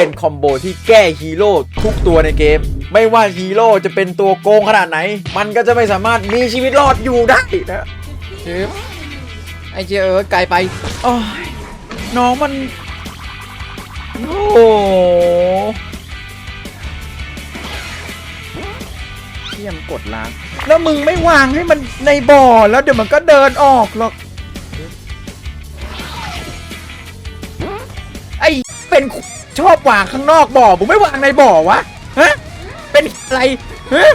เป็นคอมโบที่แก้ฮีโร่ทุกตัวในเกม ไม่ว่าฮีโร่จะเป็นตัวโกงขนาดไหน มันก็จะไม่สามารถมีชีวิตรอดอยู่ได้นะชึบไอเจเออไกลไปโอ้ยน้องมันโอ้โหเที่ยมกดล้าง แล้วมึงไม่วางให้มันในบ่อแล้วเดี๋ยวมันก็เดินออกหรอก ไอ้เป็น ชอบวางข้างนอกบ่อผมไม่วางในบ่อวะฮะเป็นอะไรฮะ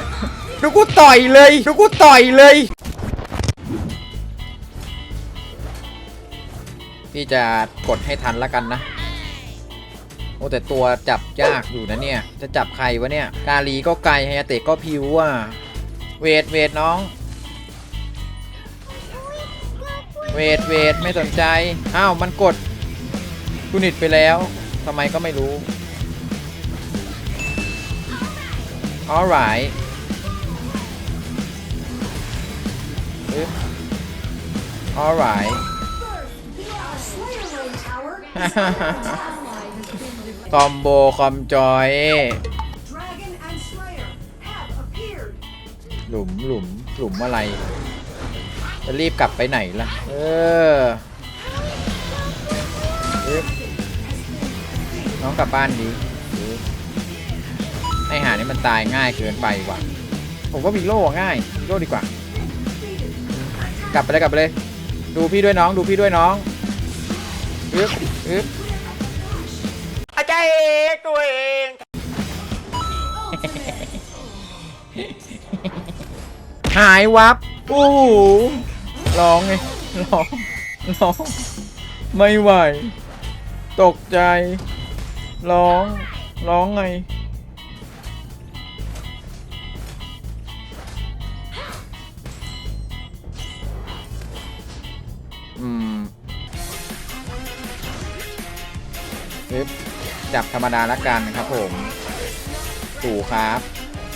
ดูกูต่อยเลยดูกูต่อยเลย พี่จะกดให้ทันละกันนะโอ้แต่ตัวจับยากอยู่นะเนี่ย จะจับใครวะเนี่ย กาลีก็ไกลไฮยาเตะก็พิวอะเวทเวทน้อง เวทเวทไม่สนใจ อ้าว มันกดกูนิดไปแล้ว ทำไมก็ไม่รู้ alright All right คอมโบคอมจอย หลุมหลุมหลุมอะไร จะรีบกลับไปไหนล่ะ เออ น้องกลับบ้านดีอึ๊บไอหานี่มันตายง่ายเกินไปว่ะ ผมว่าวีโร่อะง่ายวีโร่ดีกว่า กลับไปเลยกลับไปเลย ดูพี่ด้วยน้อง ดูพี่ด้วยน้องอึ๊บอึ๊บอาจารย์เอกตัวเองหายวับโอ้โหร้องไงร้องร้อง ไม่ไหว ตกใจ ร้อง ร้องไง อืมปึ๊บจับธรรมดาละกันครับผม ถูครับ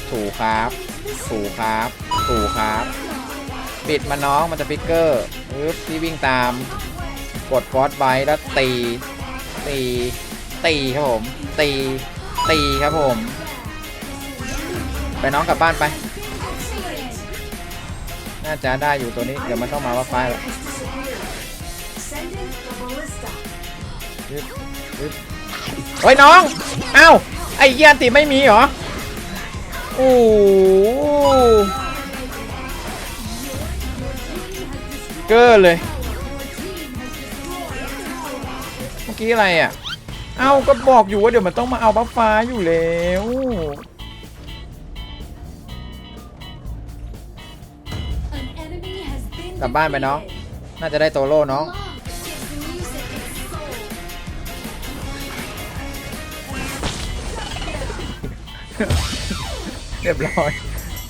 ถูครับ ถูครับ ถูครับ ปิดมาน้องมันจะปิกเกอร์ปึ๊บพี่วิ่งตาม กดฟอสไว้แล้วตี ตี ตีครับผม ตี ตีครับผม ไปน้องกลับบ้านไป น่าจะได้อยู่ตัวนี้ เดี๋ยวมันต้องมาว่าไฟแล้วเฮ้ยน้อง เอ้า ไอ้เยี่ยนติไม่มีเหรอ โอ้โหเกอร์เลย เมื่อกี้อะไรอะ เอ้าก็บอกอยู่ว่าเดี๋ยวมันต้องมาเอาบัฟฟ้าอยู่แล้ว An enemy has been กลับบ้านไปน้อง น่าจะได้โตโร่น้อง Love is music and soul. เรียบร้อย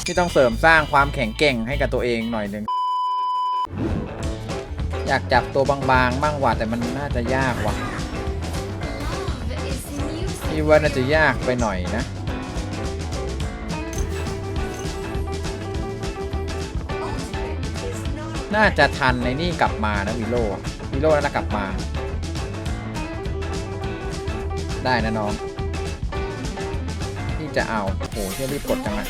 ที่ต้องเสริมสร้างความแข็งแกร่งให้กับตัวเองหน่อยหนึ่ง อยากจับตัวบางๆบ้างว่ะแต่มันน่าจะยากว่ะ Love is music. พี่ว่าน่าจะยากไปหน่อยนะ น่าจะทันในนี่กลับมานะวิโร่อะวิโร่น่าจะกลับมา ได้นะน้องพี่จะเอาโอ้โหเที่รีบกดจังอะ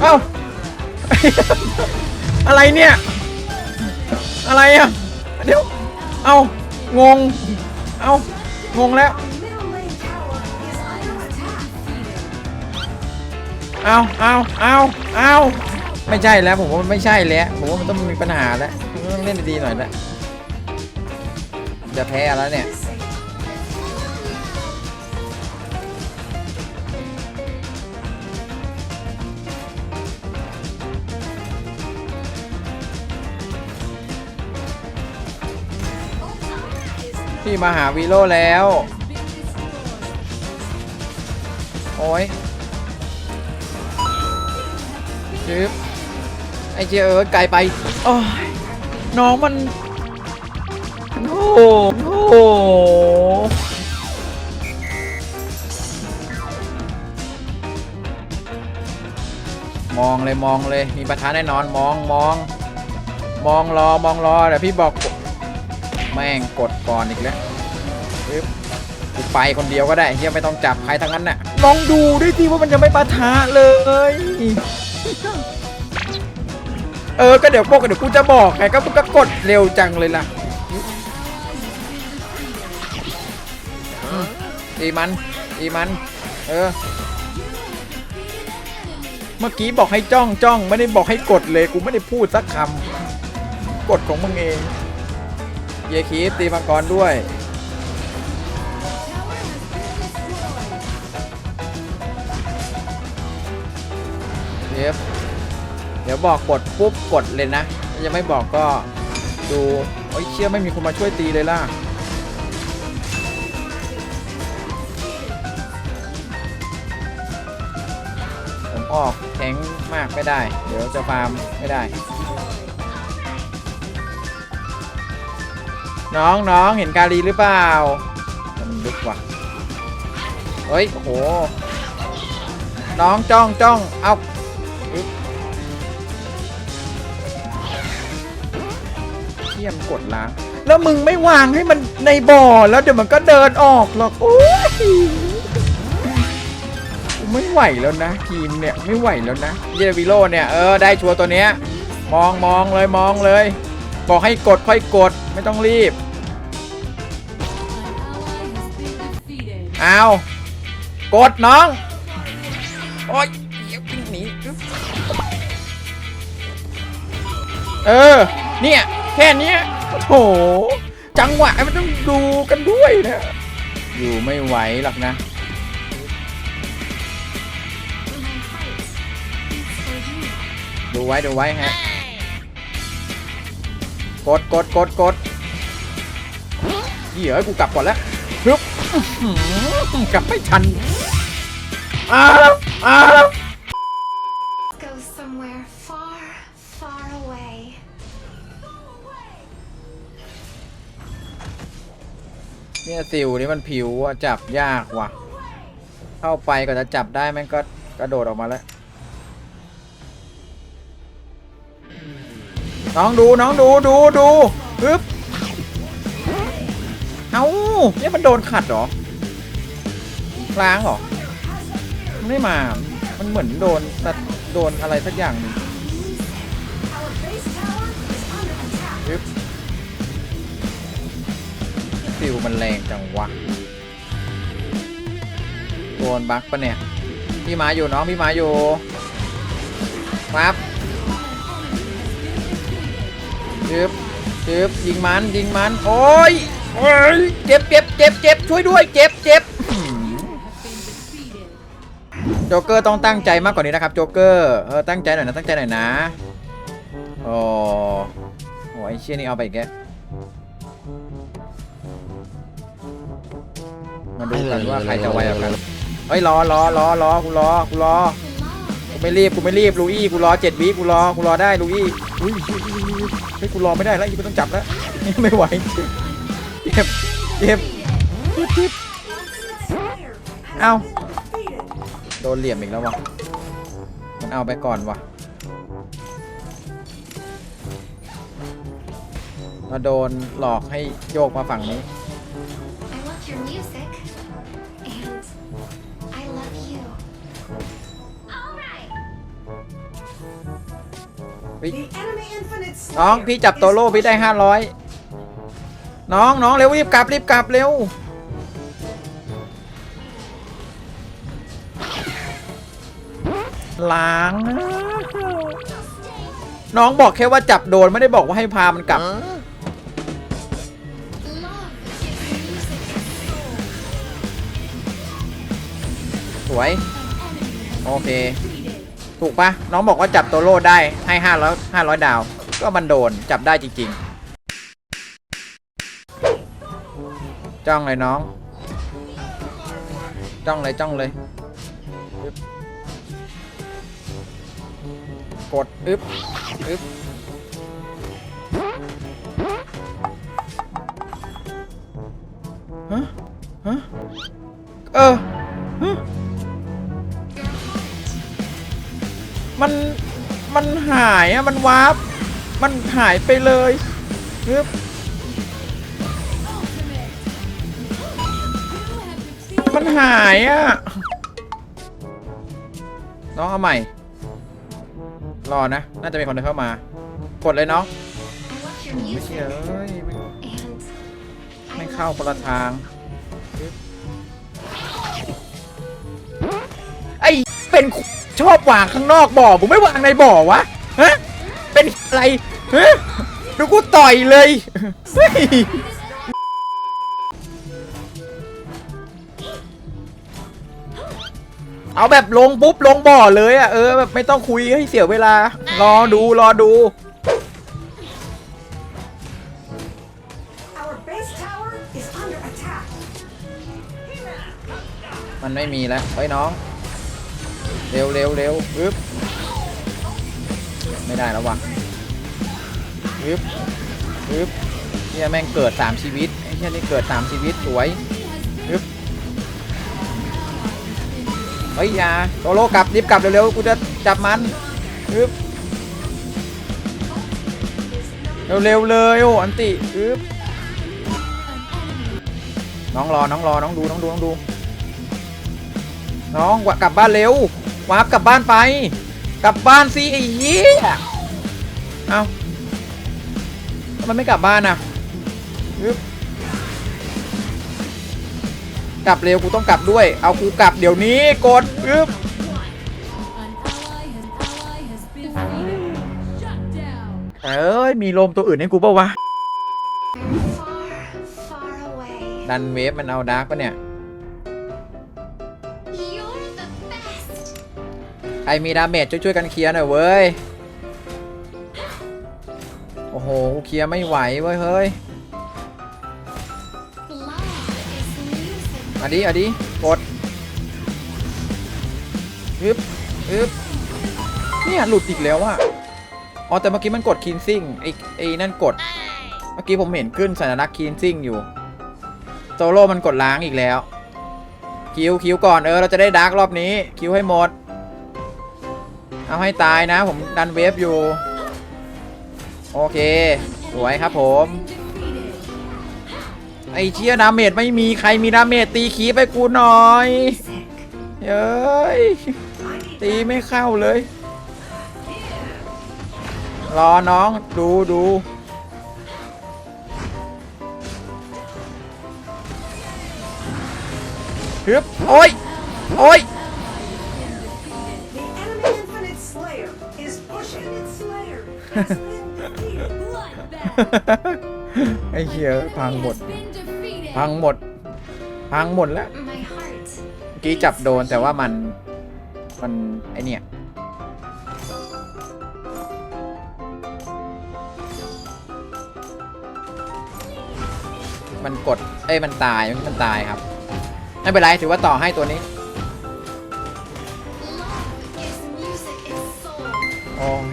เอ้า อะไรเนี่ย อะไรอะ เดี๋ยว เอางง เอางงแล้ว เอาเอาเอาเอาไม่ใช่แล้วผมว่ามันไม่ใช่แล้วผมว่ามันต้องมีปัญหาแล้วมันต้องเล่นดีๆหน่อยแล้วจะแพ้แล้วเนี่ย พี่มาหาวีโร่แล้ว โอ้ยจึ๊บไอเจเออไกลไป โอ้ย น้องมัน โอ้โหมองเลยมองเลยมีประธาแน่นอนมองมอง มองรอมองรอเดี๋ยวพี่บอก แม่งกดก่อนอีกแล้วปึ๊บกูไปคนเดียวก็ได้เฮียไม่ต้องจับใครทั้งนั้นน่ะลองดูด้วยสิว่ามันจะไม่ปะทะเลย เออ ก็เดี๋ยวพวกเดี๋ยวกูจะบอกไงก็มึงก็กดเร็วจังเลยล่ะตีมันตีมัน เออ เมื่อกี้บอกให้จ้องจ้องไม่ได้บอกให้กดเลย กูไม่ได้พูดสักคำกดของมึงเอง เยคีฟตีมังกรด้วย เดี๋ยวเดี๋ยวบอกกดปุ๊บกดเลยนะถ้ายังไม่บอกก็ดูโอ้ยเชี่ยไม่มีคนมาช่วยตีเลยล่ะผมออกแทงมากไม่ได้ เดี๋ยวจะฟาร์มไม่ได้ น้องน้องเห็นกาลีหรือเปล่า มันลึกว่ะเฮ้ย โอ้โห น้องจ้องจ้องเอาเทียมกดล้าง แล้วมึงไม่วางให้มันในบ่อ แล้วเดี๋ยวมันก็เดินออกหรอก โอ้ยไม่ไหวแล้วนะ ทีมเนี่ย ไม่ไหวแล้วนะเยวิโลเนี่ย เออ ได้ชัวร์ตัวเนี้ย มองมองเลยมองเลย บอกให้กดค่อยกด ไม่ต้องรีบ An ally has been defeated. เอากดน้อง โอ๊ยเดี๋ยววิ่งหนีอึ๊บเออ เนี่ย แค่เนี้ยโอ้โห จังหวะมันต้องดูกันด้วยนะ อยู่ไม่ไหวหรอกนะ For my heart beats for you. ดูไว้ ดูไว้ฮะ กดกดกดกด เดี๋ยวกูกลับก่อนแล้วฮึบอื้อหือกลับไม่ทันอ้าวอ้าว Let's go somewhere far, far away. เนี่ยสิวนี่มันผิวอะจับยากว่ะ เข้าไปก็จะจับได้แม่งก็กระโดดออกมาแล้ว น้องดูน้องดูดูดูฮึบ เอาเนี่ยมันโดนขัดเหรอล้างเหรอมันไม่มา มันเหมือนโดนแต่โดนอะไรสักอย่างหนึง Our base tower is under attack. ฮึบสิวมันแรงจังวะ โดนบั๊กปะเนี่ย พี่มาอยู่น้องพี่มาอยู่ปั๊บจึบจึบยิงมันยิงมัน โอ้ย โอ้ยเจ็บเจ็บเจ็บเจ็บช่วยด้วย เจ็บเจ็บหืม Have been defeated. โจ๊กเกอร์ต้องตั้งใจมากกว่านี้นะครับโจ๊กเกอร์เออตั้งใจหน่อยนะตั้งใจหน่อยนะโอ้โหไอ้เชี่ยนี่เอาไปอีกแกมาดูกันว่าใครจะไวกว่ากันเฮ้ยรอรอรอรอกูรอกูรอกูไม่รีบกูไม่รีบลูอี้กูรอเจ็ดวิกูรอกูรอได้ลูอี้อุ้ยเฮ้ยกูรอไม่ได้แล้วอีกไม่ต้องจับแล้วไม่ไหวเจ็ บเจ็บเจ็บเจ็บ Slayer has Ow. been defeated. โดนเหลี่ยมอีกแล้ววะมันเอาไปก่อนวะมาโดนหลอกให้โยกมาฝั่งนี้ I love your music. And I love you. Alright. เฮ้ย The enemy infinite น้อง slayer พี่จับโตโร่พี่ได้ห้าร้อย น้องน้องเร็วรีบกลับรีบกลับเร็วล้างนะน้องบอกแค่ว่าจับโดนไม่ได้บอกว่าให้พามันกลับ Love gives music its soul. สวย An enemy has โอเค defeated. ถูกปะน้องบอกว่าจับโตโร่ได้ให้ห้าร้อยห้าร้อยดาว ก็มันโดนจับได้จริง ๆ จ้องเลยน้อง จ้องเลยจ้องเลย กดอึ๊บอึ๊บฮะฮะเออฮะมันมันหายอะมันวาร์ปมันหายไปเลยปึ๊บ หายอะน้องเอาใหม่ รอนะ น่าจะมีคนเดินเข้ามา กดเลยน้องไม่เชื่อเอ้ยไม่ไม่เข้า love คนละทาง ไอเป็นชอบวางข้างนอกบ่อผมไม่วางในบ่อวะฮะเป็นอะไรฮะดูกูต่อยเลย เฮ้ยเอาแบบลงปุ๊บลงบ่อเลยอะเออแบบไม่ต้องคุยให้เสียเวลา รอดูรอดู Our base tower is under attack. มันไม่มีแล้วเฮ้ยน้อง เร็วเร็วเร็วอึ๊บไม่ได้แล้ววะอึ๊บอึ๊บเนี่ยแม่งเกิดสามชีวิตไอ้เหี้ยนี่เกิดสามชีวิตสวย เฮ้ยอยาโซโล่กลับรีบกลับเร็วๆกูจะจับมันอึ๊บเร็วๆเลยโอ้อันติอึ๊บน้องรอน้องรอน้องดูน้องดูน้องดู น้องวะกลับบ้านเร็ววาร์ปกลับบ้านไป กลับบ้านสิไอ้เหี้ยเอาทำไมไม่กลับบ้านอะอึ๊บ กลับเร็วกูต้องกลับด้วย เอากูกลับเดี๋ยวนี้กดอึ๊บเอ้ยมีลมตัวอื่นให้กูเปล่าวะดันเวฟมันเอาดาร์กปะเนี่ย ใครมีดาเมจช่วยๆกันเคลียร์หน่อยเว้ย โอ้โหเคลียร์ไม่ไหวเว้ยเฮ้ย music. มาดิเอดิกดอึ๊บอึ๊บเนี่ยหลุดอีกแล้วอะอ๋อแต่เมื่อกี้มันกดคีนซิ่งไอ้ไอ้นั่นกด เมื่อกี้ผมเห็นขึ้นสัญลักษณ์คีนซิ่งอยู่โซโล่มันกดล้างอีกแล้ว คิวคิวก่อนเออเราจะได้ดาร์กรอบนี้ คิวให้หมด เอาให้ตายนะ ผมดันเวฟอยู่ โอเค สวยครับผม ไอเชียดาเมจไม่มีใครมีดาเมจตีขีไปกูหน่อย Music. เย้ย I need ตีไม่เข้าเลย รอน้องดูดูฮึบโอ้ยโอ้ย the enemy infinite slayer is pushing its slayer has been defeated. Bloodbath. ไอ้เหี้ยพังหมด Has been defeated. พังหมด พังหมดแล้ว My heart. เมื่อกี้จับโดนแต่ว่ามัน มันไอเนี่ยมันกด เอ้ย มันตายมันตายครับ ไม่เป็นไร ถือว่าต่อให้ตัวนี้ Love is music, it's soul. โอ้ย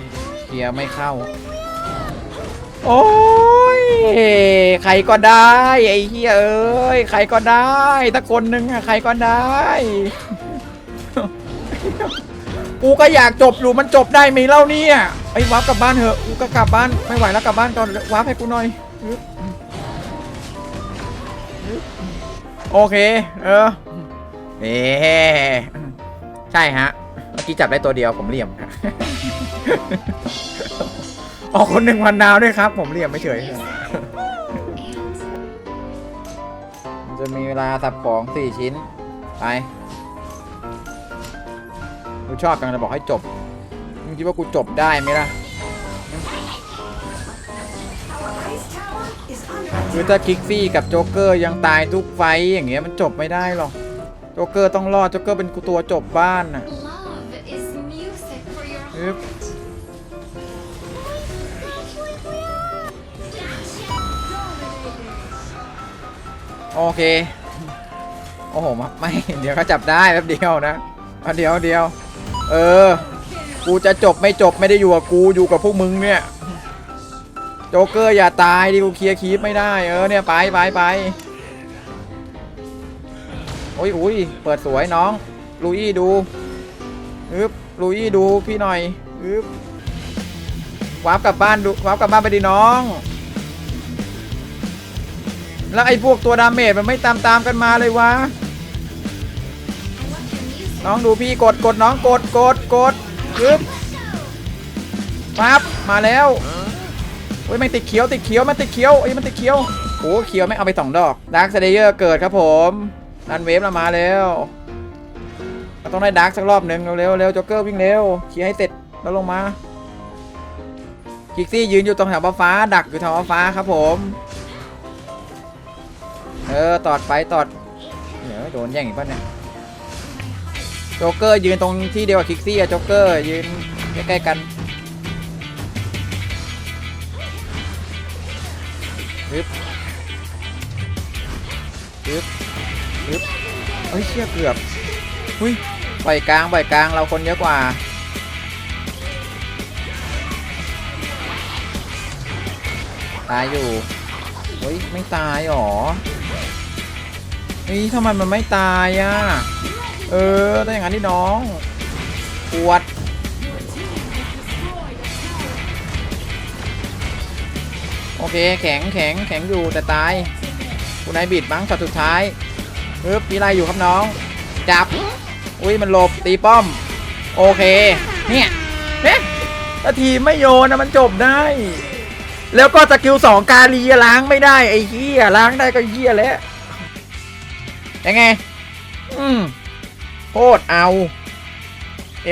เคลียร์ไม่เข้า โอ้ย ใครก็ได้ไอ้เฮียเอ้ยใครก็ได้ถ้าคนหนึงอะใครก็ได้ กูก็อยากจบอยู่มันจบได้ไหมเล่าเนี่ยไอ้วาร์ปกลับบ้านเถอะกูก็กลับบ้านไม่ไหวแล้วกลับบ้านก่อนวาร์ปให้กูหน่อยโอเค เออเอใช่ฮะเมื่อกี้จับได้ตัวเดียวผมเหลี่ยมครับ ออกคนหนึ่งพันดาวด้วยครับ ผมเหลี่ยมไม่เฉย จะมีเวลาสับของสี่ชิ้น ไปกูชอบจังเลยบอกให้จบมึงคิดว่ากูจบได้ไหมล่ะ คือถ้าคิกซี่กับโจ๊กเกอร์ยังตายทุกไฟอย่างเงี้ยมันจบไม่ได้หรอก โจ๊กเกอร์ต้องรอด โจ๊กเกอร์เป็นตัวจบบ้านน่ะ โอเค โอ้โหมาไม่เดี๋ยวเขาจับได้แป๊บเดียวนะเอาเดียวเดียว เออ กูจะจบไม่จบไม่ได้อยู่กับกูอยู่กับพวกมึงเนี่ย โจ๊กเกอร์อย่าตายดิกูเคลียร์คีปไม่ได้เออเนี่ยไปไปไปโอ้ยอุ้ยเปิดสวยน้อง ลุยดูอึบลุยดูพี่หน่อยอึบวาร์ปกลับบ้านดูวาร์ปกลับบ้านไปดิน้อง แล้วไอ้พวกตัวดาเมจมันไม่ตามตามกันมาเลยวะ น้องดูพี่กดกดน้องกดกดกดปึ๊บปั๊บมาแล้วโอ้ยมันติดเขียวติดเขียวมันติดเขียวเอ้ยมันติดเขียวโอ้เขียวไม่เอาไปสองดอกดาร์คสเลเยอร์เกิดครับผมดันเวฟเรามาแล้วต้องได้ดาร์คสักรอบหนึ่งเร็วๆเร็วจ็อกเกอร์วิ่งเร็วเคลียร์ให้เสร็จแล้วลงมาคิกซี่ยืนอยู่ตรงแถวฟ้าดักอยู่แถวฟ้าครับผม เออตอดไปตอดเดี๋ยวโดนแย่งอีกป่ะเนี่ยโจ๊กเกอร์ยืนตรงที่เดียวกับคิกซี่อะโจ๊กเกอร์ยืนใกล้ๆกันฮึบฮึบฮึบเฮ้ยเชี่ยเกือบหุ้ยปล่อยกลางปล่อยกลางเราคนเยอะกว่าตายอยู่เฮ้ยไม่ตายหรอ เฮ้ยทำไมมันไม่ตายอะ เออถ้าอย่างนั้นที่น้องปวด โอเค แข็งแข็งแข็งอยู่แต่ตายคุณนายบิดมั้งช็อตสุดท้ายปึ๊บมีอะไรอยู่ครับน้อง จับ อุ้ยมันหลบตีป้อม โอเค เนี่ยเนี่ยถ้าทีไม่โยนนะมันจบได้ แล้วก็สกิลสองกาลีล้างไม่ได้ไอ้เหี้ยล้างได้ก็เหี้ยแล้ว ยังไง อืมโคตรเอา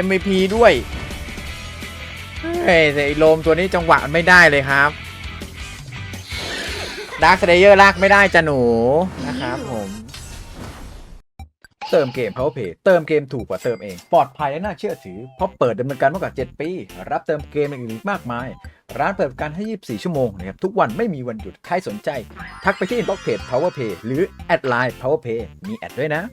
MVP ด้วย เฮ้ยแต่ไอ้โลมตัวนี้จังหวะมันไม่ได้เลยครับดาร์คสเลเยอร์ลากไม่ได้จ้ะหนูนะครับผม เติมเกม Powerplay เติมเกมถูกกว่าเติมเอง ปลอดภัยและน่าเชื่อถือเพราะเปิดดำเนินการมากกว่า 7 ปี รับเติมเกมอื่นๆอีกมากมาย ร้านเปิดการให้ 24 ชั่วโมงนะครับ ทุกวันไม่มีวันหยุด ใครสนใจ ทักไปที่อินบ็อกเพจ powerpay หรือ แอดไลน์ powerpay มีแอดด้วยนะ